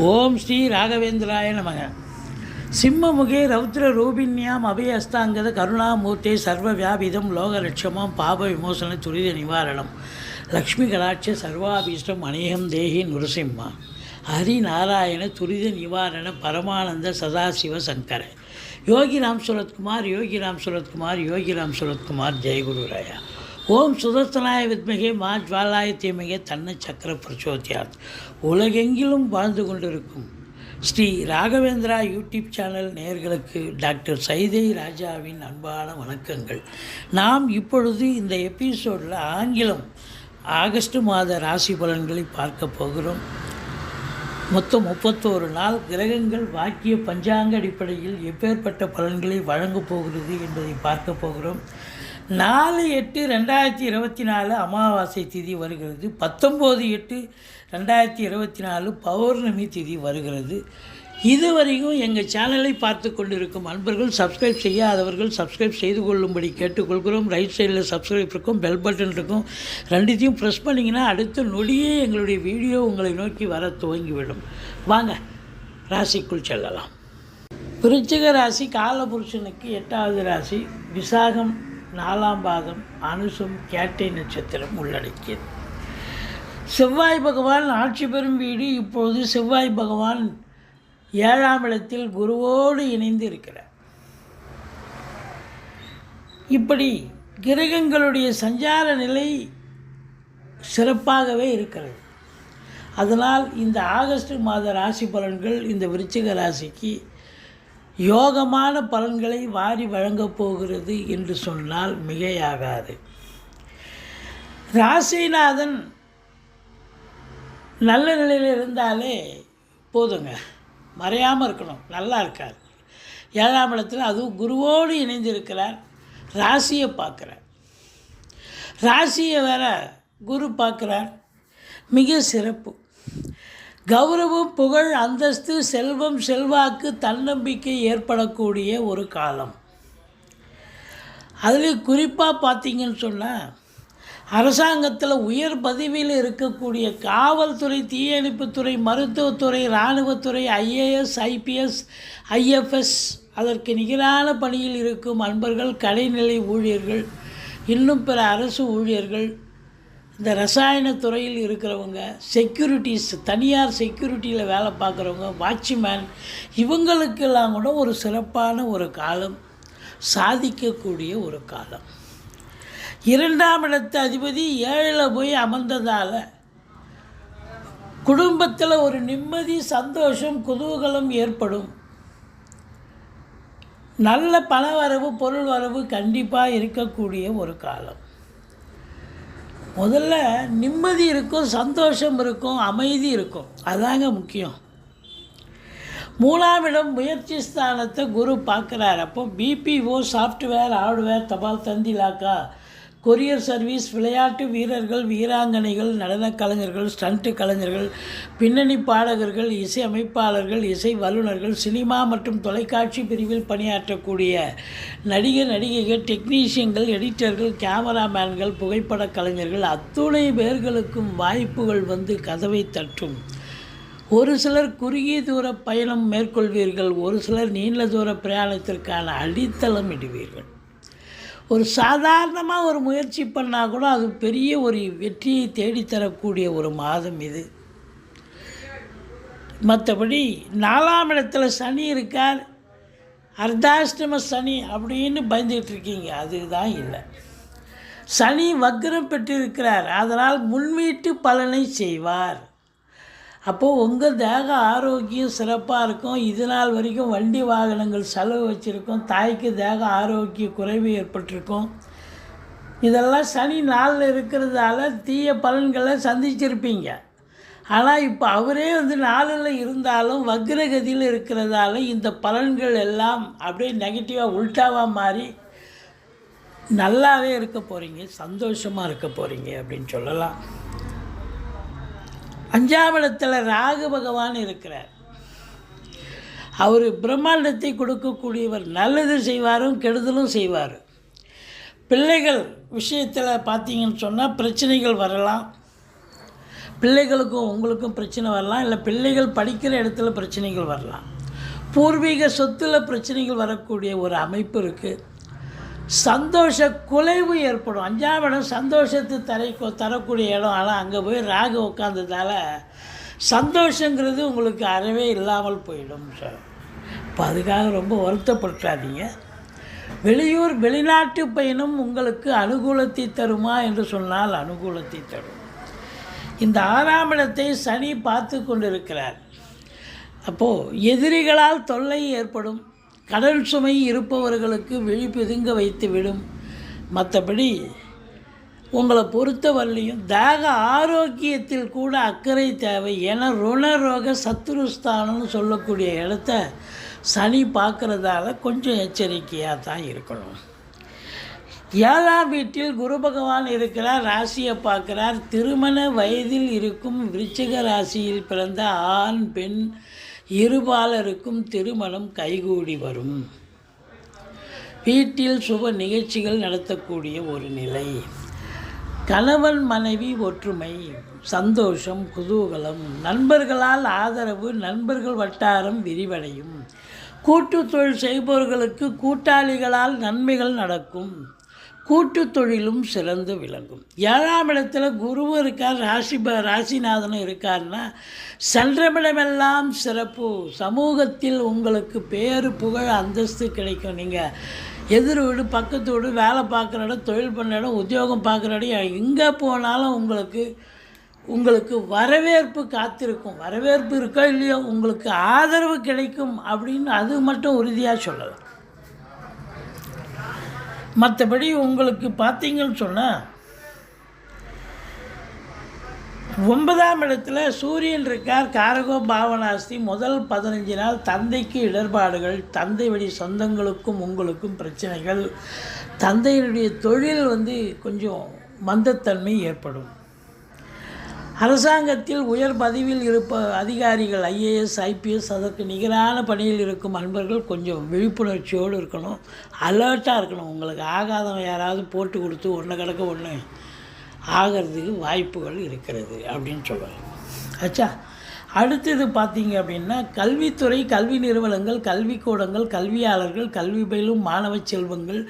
ஓம் ஸ்ரீ ராகவேந்திராய நமக. சிம்மமுகே ரௌத்ர ரூபிண்யாம் அபயஸ்தாங்கத கருணாமூர்த்தே சர்வ வியாபிதம் லோகலட்சமம் பாப விமோசன துரித நிவாரணம். லக்ஷ்மி கடாட்ச சர்வாபீஷ்டம் அநேகம் தேகி நுரசிம்மா. ஹரி நாராயண துரித நிவாரண பரமானந்த சதாசிவ சங்கர. யோகிராம் சுரத்குமார் யோகிராம் சுரத்குமார் யோகிராம் சுரத்குமார் ஜெயகுரு ராயா. ஓம் சுதர்சனாய வித்மகே மா ஜுவாலாய தீமகே தன்ன சக்கர பிரச்சோத்தியாத் உலகெங்கிலும் வாழ்ந்து கொண்டிருக்கும் ஸ்ரீ ராகவேந்திரா யூடியூப் சேனல் நேயர்களுக்கு டாக்டர் சைதை ராஜாவின் அன்பான வணக்கங்கள். நாம் இப்பொழுது இந்த எபிசோடில் ஆங்கிலம் ஆகஸ்ட் மாத ராசி பலன்களை பார்க்க போகிறோம். மொத்தம் முப்பத்தோரு நாள் கிரகங்கள் வாக்கிய பஞ்சாங்க அடிப்படையில் எப்பேற்பட்ட பலன்களை வழங்கப் போகிறது என்பதை பார்க்க போகிறோம். நாலு எட்டு ரெண்டாயிரத்தி இருபத்தி நாலு அமாவாசை திதி வருகிறது. பத்தொம்போது எட்டு ரெண்டாயிரத்தி இருபத்தி நாலு பௌர்ணமி திதி வருகிறது. இதுவரைக்கும் எங்கள் சேனலை பார்த்து கொண்டிருக்கும் அன்பர்கள் சப்ஸ்கிரைப் செய்யாதவர்கள் சப்ஸ்கிரைப் செய்து கொள்ளும்படி கேட்டுக்கொள்கிறோம். ரைட் சைடில் சப்ஸ்கிரைப் இருக்கும் பெல் பட்டன் இருக்கும். ரெண்டுத்தையும் ப்ரெஸ் பண்ணிங்கன்னா அடுத்த நொடியே எங்களுடைய வீடியோ உங்களை நோக்கி வர துவங்கிவிடும். வாங்க ராசிக்குள் செல்லலாம். விருச்சிக ராசி காலபுருஷனுக்கு எட்டாவது ராசி விசாகம் நாலாம் பாதம் அனுசம் கேட்டை நட்சத்திரம் உள்ளடக்கியது. செவ்வாய் பகவான் ஆட்சி பெறும் வீடு இப்பொழுது செவ்வாய் பகவான் ஏழாம் இடத்தில் குருவோடு இணைந்து இருக்கிறார். இப்படி கிரகங்களுடைய சஞ்சார நிலை சிறப்பாகவே இருக்கிறது. அதனால் இந்த ஆகஸ்ட் மாத ராசி பலன்கள் இந்த விருச்சிக ராசிக்கு யோகமான பலன்களை வாரி வழங்கப் போகிறது என்று சொன்னால் மிகையாகாது. ராசிநாதன் நல்ல நிலையில் இருந்தாலே போதுங்க. மறையாமல் இருக்கணும். நல்லா இருக்கார். ஏழாம் இடத்தில் அதுவும் குருவோடு இணைந்திருக்கிறார். ராசியை பார்க்குறார். ராசியை வேற குரு பார்க்குறார். மிக சிறப்பு. கௌரவம் புகழ் அந்தஸ்து செல்வம் செல்வாக்கு தன்னம்பிக்கை ஏற்படக்கூடிய ஒரு காலம். அதில் குறிப்பாக பார்த்தீங்கன்னு சொன்னால் அரசாங்கத்தில் உயர் பதவியில் இருக்கக்கூடிய காவல்துறை தீயணைப்புத்துறை மருத்துவத்துறை இராணுவத்துறை ஐஏஎஸ் ஐபிஎஸ் ஐஎஃப்எஸ் அதற்கு நிகரான பணியில் இருக்கும் அன்பர்கள் கடைநிலை ஊழியர்கள் இன்னும் பிற அரசு ஊழியர்கள் இந்த ரசாயன துறையில் இருக்கிறவங்க செக்யூரிட்டிஸ் தனியார் செக்யூரிட்டியில் வேலை பார்க்குறவங்க வாட்ச்மேன் இவங்களுக்கெல்லாம் கூட ஒரு சிறப்பான ஒரு காலம் சாதிக்கக்கூடிய ஒரு காலம். இரண்டாம் இடத்து அதிபதி ஏழில் போய் அமர்ந்ததால் குடும்பத்தில் ஒரு நிம்மதி சந்தோஷம் குதூகலம் ஏற்படும். நல்ல பண வரவு பொருள் வரவு கண்டிப்பாக இருக்கக்கூடிய ஒரு காலம். முதல்ல நிம்மதி இருக்கும் சந்தோஷம் இருக்கும் அமைதி இருக்கும். அதாங்க முக்கியம். மூணாம் இடம் முயற்சி ஸ்தானத்தை குரு பார்க்குறாரு. அப்போ பிபிஓ சாஃப்ட்வேர் ஹார்ட்வேர் தபால் தந்திலாக்கா கொரியர் சர்வீஸ் விளையாட்டு வீரர்கள் வீராங்கனைகள் நடனக் கலைஞர்கள் ஸ்டண்ட்டு கலைஞர்கள் பின்னணி பாடகர்கள் இசை அமைப்பாளர்கள் இசை வல்லுநர்கள் சினிமா மற்றும் தொலைக்காட்சி பிரிவில் பணியாற்றக்கூடிய நடிகர் நடிகைகள் டெக்னீஷியன்கள் எடிட்டர்கள் கேமராமேன்கள் புகைப்படக் கலைஞர்கள் அத்துணை பேர்களுக்கும் வாய்ப்புகள் வந்து கதவை தட்டும். ஒரு சிலர் குறுகிய தூர பயணம் மேற்கொள்வீர்கள் ஒரு சிலர் நீண்ட தூர பிரயாணத்திற்கான அடித்தளம் இடுவீர்கள் ஒரு சாதாரணமாக ஒரு முயற்சி பண்ணால் கூட அது பெரிய ஒரு வெற்றியை தேடித்தரக்கூடிய ஒரு மாதம் இது. மற்றபடி நாலாம் இடத்துல சனி இருக்கார். அர்த்தாஷ்டம சனி அப்படின்னு பயந்துகிட்டு இருக்கீங்க. அதுதான் இல்லை. சனி வக்ரம் பெற்றிருக்கிறார். அதனால் முன்வீட்டு பலனை செய்வார். அப்போது உங்கள் தேக ஆரோக்கியம் சிறப்பாக இருக்கும். இது நாள் வரைக்கும் வண்டி வாகனங்கள் செலவு வச்சுருக்கோம். தாய்க்கு தேக ஆரோக்கிய குறைவு ஏற்பட்டிருக்கும். இதெல்லாம் சனி நாளில் இருக்கிறதால தீய பலன்களை சந்திச்சிருப்பீங்க. ஆனால் இப்போ அவரே வந்து நாளில் இருந்தாலும் வக்ரகதியில் இருக்கிறதால இந்த பலன்கள் எல்லாம் அப்படியே நெகட்டிவாக உல்ட்டாவாக மாறி நல்லாவே இருக்க போகிறீங்க சந்தோஷமாக இருக்க போகிறீங்க அப்படின்னு சொல்லலாம். அஞ்சாம் இடத்துல ராகு பகவான் இருக்கிறார். அவர் பிரம்மாண்டத்தை கொடுக்கக்கூடியவர். நல்லது செய்வாரும் கெடுதலும் செய்வார். பிள்ளைகள் விஷயத்தில் பார்த்தீங்கன்னு சொன்னால் பிரச்சனைகள் வரலாம். பிள்ளைகளுக்கும் உங்களுக்கும் பிரச்சனை வரலாம். இல்லை பிள்ளைகள் படிக்கிற இடத்துல பிரச்சனைகள் வரலாம். பூர்வீக சொத்தில் பிரச்சனைகள் வரக்கூடிய ஒரு அமைப்பு இருக்குது சந்தோஷ குலைவு ஏற்படும். அஞ்சாம் இடம் சந்தோஷத்தை தரை தரக்கூடிய இடம். ஆனால் அங்கே போய் ராகு உட்காந்ததால சந்தோஷங்கிறது உங்களுக்கு அறவே இல்லாமல் போயிடும் சார் இப்போ அதுக்காக ரொம்ப வருத்தப்படுத்தாதீங்க வெளியூர் வெளிநாட்டு பயணம் உங்களுக்கு அனுகூலத்தை தருமா என்று சொன்னால் அனுகூலத்தை தரும். இந்த ஆறாம் இடத்தை சனி பார்த்து கொண்டிருக்கிறார். அப்போது எதிரிகளால் தொல்லை ஏற்படும். கடல் சுமை இருப்பவர்களுக்கு விழிப்புதுங்க வைத்து விடும். மற்றபடி உங்களை பொறுத்தவரையிலையும் தேக ஆரோக்கியத்தில் கூட அக்கறை தேவை ஏன்னா ருணரோக சத்துருஸ்தானம்னு சொல்லக்கூடிய இடத்த சனி பார்க்குறதால கொஞ்சம் எச்சரிக்கையாக தான் இருக்கணும். ஏழாம் வீட்டில் குரு பகவான் இருக்கிறார் ராசியை பார்க்கிறார். திருமண வயதில் இருக்கும் விருச்சிக ராசியில் பிறந்த ஆண் பெண் இருபாலருக்கும் திருமணம் கைகூடி வரும். வீட்டில் சுப நிகழ்ச்சிகள் நடத்தக்கூடிய ஒரு நிலை. கணவன் மனைவி ஒற்றுமை சந்தோஷம் குதூகலம் நண்பர்களால் ஆதரவு நண்பர்கள் வட்டாரம் விரிவடையும். கூட்டு தொழில் செய்பவர்களுக்கு கூட்டாளிகளால் நன்மைகள் நடக்கும். கூட்டு தொழிலும் சிறந்து விளங்கும். ஏழாம் இடத்துல குருவும் இருக்கார் ராசி ராசிநாதனும் இருக்கார்னா சென்றமிடமெல்லாம் சிறப்பு. சமூகத்தில் உங்களுக்கு பேரு புகழ் அந்தஸ்து கிடைக்கும். நீங்கள் எதிர் வீடு பக்கத்து வீடு வேலை பார்க்குற இடம் தொழில் பண்ணுற இடம் உத்தியோகம் பார்க்குற இடம் எங்கே போனாலும் உங்களுக்கு உங்களுக்கு வரவேற்பு காத்திருக்கும். வரவேற்பு இருக்கோ இல்லையோ உங்களுக்கு ஆதரவு கிடைக்கும் அப்படின்னு அது மட்டும் உறுதியாக சொல்லலாம். மற்றபடி உங்களுக்கு பார்த்தீங்கன்னு சொன்னால் ஒன்பதாம் இடத்துல சூரியன் இருக்கார் காரகோ பாவனாஸ்தி முதல் பதினஞ்சு நாள் தந்தைக்கு இடர்பாடுகள் தந்தை வழி சொந்தங்களுக்கும் உங்களுக்கும் பிரச்சனைகள். தந்தையினுடைய தொழில் வந்து கொஞ்சம் மந்தத்தன்மை ஏற்படும். அரசாங்கத்தில் உயர் பதவியில் இருப்ப அதிகாரிகள் ஐஏஎஸ் ஐபிஎஸ் அதற்கு நிகரான பணியில் இருக்கும் அன்பர்கள் கொஞ்சம் விழிப்புணர்ச்சியோடு இருக்கணும் அலர்ட்டாக இருக்கணும். உங்களுக்கு ஆகாதவன் யாராவது போட்டு கொடுத்து ஒன்று கிடக்க ஒன்று ஆகிறதுக்கு வாய்ப்புகள் இருக்கிறது அப்படின்னு சொல்லுவாங்க ஆச்சா அடுத்தது பார்த்தீங்க அப்படின்னா கல்வித்துறை கல்வி நிறுவனங்கள் கல்விக்கூடங்கள் கல்வியாளர்கள் கல்வி பயிலும் மாணவ செல்வங்கள்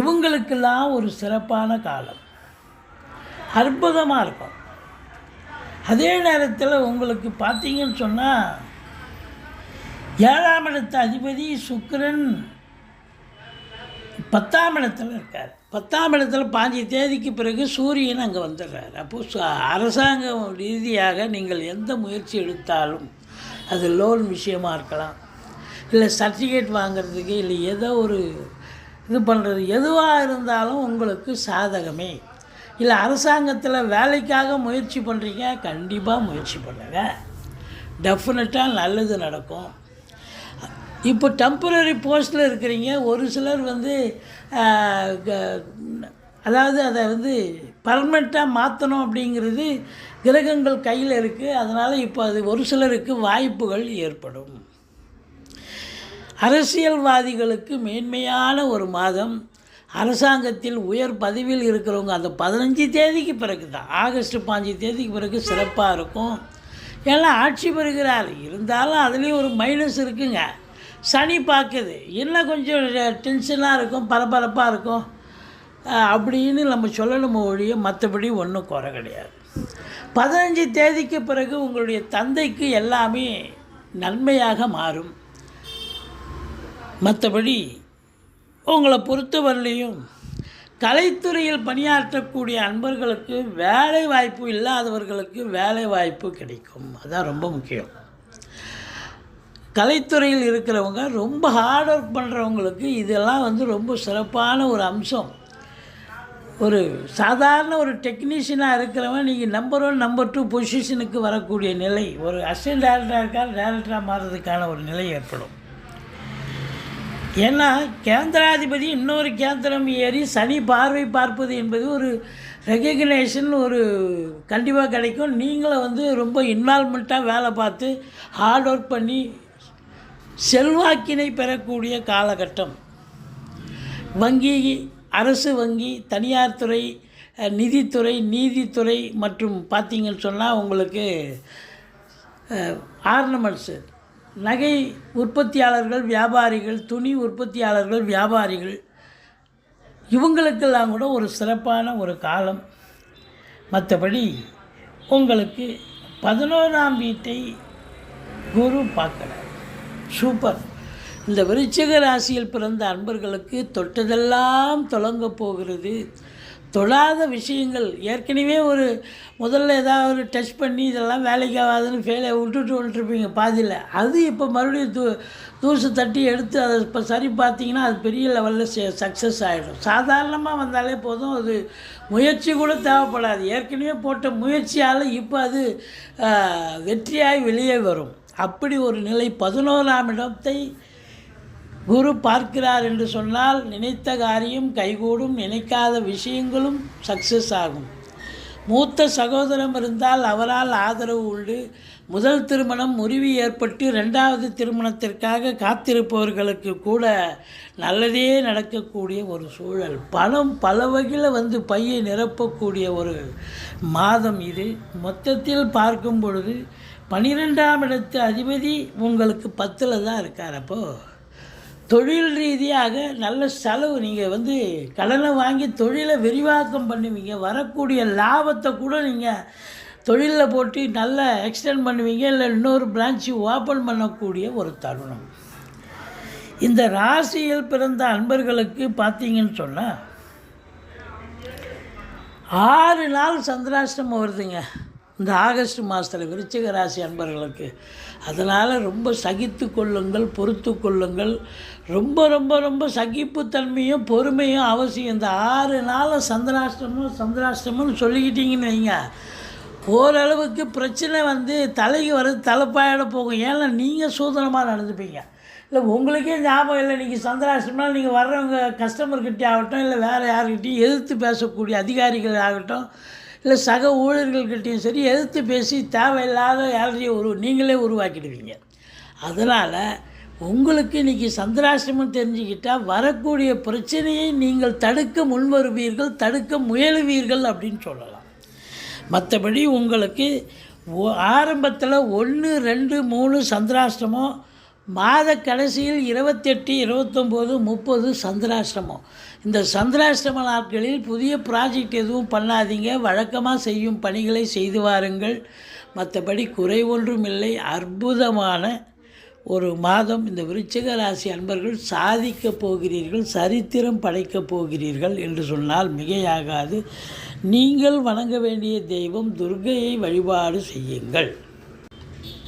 இவங்களுக்கெல்லாம் ஒரு சிறப்பான காலம். அற்புதமாக இருக்கும். அதே நேரத்தில் உங்களுக்கு பார்த்தீங்கன்னு சொன்னால் ஏழாம் இடத்து அதிபதி சுக்கரன் பத்தாம் இடத்துல இருக்கார். பத்தாம் இடத்துல பாஞ்சு தேதிக்கு பிறகு சூரியன் அங்கே வந்துடுறார். அப்போது சு- அரசாங்கம் ரீதியாக நீங்கள் எந்த முயற்சி எடுத்தாலும் அது லோன் விஷயமா இருக்கலாம். இல்லை சர்டிஃபிகேட் வாங்குறதுக்கு இல்லை ஏதோ ஒரு இது பண்ணுறது எதுவாக இருந்தாலும் உங்களுக்கு சாதகமே. இல்லை அரசாங்கத்தில் வேலைக்காக முயற்சி பண்ணுறீங்க கண்டிப்பாக முயற்சி பண்ணுங்க. டெஃபினட்டாக நல்லது நடக்கும். இப்போ டெம்பரரி போஸ்ட்டில் இருக்கிறீங்க ஒரு சிலர் வந்து க- அதாவது அதை வந்து பர்மனெண்ட்டாக மாற்றணும் அப்படிங்கிறது கிரகங்கள் கையில் இருக்குது அதனால் இப்போ அது ஒரு சிலருக்கு வாய்ப்புகள் ஏற்படும். அரசியல்வாதிகளுக்கு மேன்மையான ஒரு மாதம் அரசாங்கத்தில் உயர் பதவியில் இருக்கிறவங்க அந்த பதினஞ்சு தேதிக்கு பிறகு தான் ஆகஸ்ட் பாஞ்சு தேதிக்கு பிறகு சிறப்பாக இருக்கும். எல்லாம் ஆட்சி பெறுகிறார். இருந்தாலும் அதுலேயும் ஒரு மைனஸ் இருக்குங்க. சனி பார்க்குது. இன்னும் கொஞ்சம் டென்ஷனாக இருக்கும் பரபரப்பாக இருக்கும். அப்படின்னு நம்ம சொல்லணும் ஒழிய மற்றபடி ஒன்றும் குறை கிடையாது. பதினஞ்சு தேதிக்கு பிறகு உங்களுடைய தந்தைக்கு எல்லாமே நன்மையாக மாறும். மற்றபடி உங்களை பொறுத்தவரையிலையும் கலைத்துறையில் பணியாற்றக்கூடிய அன்பர்களுக்கு வேலை வாய்ப்பு இல்லாதவர்களுக்கு வேலை வாய்ப்பு கிடைக்கும். அதுதான் ரொம்ப முக்கியம். கலைத்துறையில் இருக்கிறவங்க ரொம்ப ஹார்ட் ஒர்க் பண்ணுறவங்களுக்கு இதெல்லாம் வந்து ரொம்ப சிறப்பான ஒரு அம்சம். ஒரு சாதாரண ஒரு டெக்னீஷியனாக இருக்கிறவன் நீங்கள் நம்பர் ஒன் நம்பர் டூ பொசிஷனுக்கு வரக்கூடிய நிலை ஒரு அசிஸ்டன்ட் டேரக்டராக இருக்கார் டேரக்டராக மாறுறதுக்கான ஒரு நிலை ஏற்படும். ஏன்னா கேந்திராதிபதி இன்னொரு கேந்திரம் ஏறி சனி பார்வை பார்ப்பது என்பது ஒரு ரெகக்னேஷன் ஒரு கண்டிப்பாக கிடைக்கும். நீங்களும் வந்து ரொம்ப இன்வால்மெண்ட்டாக வேலை பார்த்து ஹார்ட் ஒர்க் பண்ணி செல்வாக்கினை பெறக்கூடிய காலகட்டம். வங்கி அரசு வங்கி தனியார் துறை நிதித்துறை நீதித்துறை மற்றும் பார்த்தீங்கன்னு சொன்னால் உங்களுக்கு ஆர்னமெண்ட்ஸு. நகை உற்பத்தியாளர்கள் வியாபாரிகள் துணி உற்பத்தியாளர்கள் வியாபாரிகள் இவங்களுக்கெல்லாம் கூட ஒரு சிறப்பான ஒரு காலம். மற்றபடி உங்களுக்கு பதினோராம் வீட்டை குரு பார்க்கிறார். சூப்பர். இந்த விருச்சிக ராசியில் பிறந்த அன்பர்களுக்கு தொட்டதெல்லாம் தொடங்க போகிறது. தொடாத விஷயங்கள். ஏற்கனவே ஒரு முதல்ல ஏதாவது ஒரு டச் பண்ணி இதெல்லாம் வேலைக்கு ஆகாதுன்னு ஃபெயிலை விட்டுட்டு வந்துட்டுருப்பீங்க பாதியில். அது இப்போ மறுபடியும் தூ தூசு தட்டி எடுத்து அதை இப்போ சரி பார்த்தீங்கன்னா அது பெரிய லெவலில் சக்ஸஸ் ஆகிடும் சாதாரணமாக வந்தாலே போதும். அது முயற்சி கூட தேவைப்படாது. ஏற்கனவே போட்ட முயற்சியால் இப்போ அது ஆஹ், வெற்றியாய் வெளியே வரும். அப்படி ஒரு நிலை பதினோராம் இடத்தை குரு பார்க்கிறார் என்று சொன்னால் நினைத்த காரியம் கைகூடும் நினைக்காத விஷயங்களும் சக்ஸஸ் ஆகும். மூத்த சகோதரம் இருந்தால் அவரால் ஆதரவு உண்டு. முதல் திருமணம் முறிவு ஏற்பட்டு ரெண்டாவது திருமணத்திற்காக காத்திருப்பவர்களுக்கு கூட நல்லதே நடக்கக்கூடிய ஒரு சூழல். பணம் பல வகையில் வந்து பையை நிரப்பக்கூடிய ஒரு மாதம் இது. மொத்தத்தில் பார்க்கும் பொழுது பனிரெண்டாம் இடத்து அதிபதி உங்களுக்கு பத்தில் தான் இருக்கார் அப்போது தொழில் ரீதியாக நல்ல செலவு நீங்கள் வந்து கடனை வாங்கி தொழிலை விரிவாக்கம் பண்ணுவீங்க. வரக்கூடிய லாபத்தை கூட நீங்கள் தொழிலில் போட்டு நல்லா எக்ஸ்டெண்ட் பண்ணுவீங்க. இல்லை இன்னொரு பிரான்ச்சு ஓப்பன் பண்ணக்கூடிய ஒரு தருணம். இந்த ராசியில் பிறந்த அன்பர்களுக்கு பார்த்தீங்கன்னு சொன்னால் ஆறு நாள் சந்திராஷ்டமம் வருதுங்க. இந்த ஆகஸ்ட் மாதத்தில் விருச்சிக ராசி அன்பர்களுக்கு அதனால் ரொம்ப சகித்து கொள்ளுங்கள் பொறுத்து கொள்ளுங்கள். ரொம்ப ரொம்ப ரொம்ப சகிப்புத்தன்மையும் பொறுமையும் அவசியம். இந்த ஆறு நாளும் சந்திராஷ்டமும் சந்திராஷ்டமும் சொல்லிக்கிட்டீங்கன்னு வைங்க. ஓரளவுக்கு பிரச்சனை வந்து தலைக்கு வர்றது தலைப்பாயிட போகும். ஏன்னா நீங்கள் சூதனமாக நடந்துப்பீங்க. இல்லை உங்களுக்கே ஞாபகம் இல்லை நீங்கள் சந்திராஷ்டம்னா நீங்கள் வர்றவங்க கஸ்டமர்கிட்டே ஆகட்டும் இல்லை வேறு யார்கிட்டையும் எதிர்த்து பேசக்கூடிய அதிகாரிகள் ஆகட்டும் இல்லை சக ஊழியர்கள்கிட்டையும் சரி எதிர்த்து பேசி தேவையில்லாத யாரையும் உரு நீங்களே உருவாக்கிடுவீங்க. அதனால் உங்களுக்கு இன்றைக்கி சந்திராசிரமம் தெரிஞ்சுக்கிட்டால் வரக்கூடிய பிரச்சனையை நீங்கள் தடுக்க முன்வருவீர்கள் தடுக்க முயலுவீர்கள் அப்படின்னு சொல்லலாம். மற்றபடி உங்களுக்கு ஆரம்பத்தில் ஒன்று ரெண்டு மூணு சந்திராஷ்டமம் மாத கடைசியில் இருபத்தெட்டு இருபத்தொம்போது முப்பது சந்திராஷ்டமம் இந்த சந்திராஷ்டம நாட்களில் புதிய ப்ராஜெக்ட் எதுவும் பண்ணாதீங்க. வழக்கமாக செய்யும் பணிகளை செய்து வாருங்கள். மற்றபடி குறை ஒன்றும் இல்லை. அற்புதமான ஒரு மாதம். இந்த விருச்சிக ராசி அன்பர்கள் சாதிக்கப் போகிறீர்கள். சரித்திரம் படைக்கப் போகிறீர்கள் என்று சொன்னால் மிகையாகாது. நீங்கள் வணங்க வேண்டிய தெய்வம் துர்கையை வழிபாடு செய்யுங்கள்.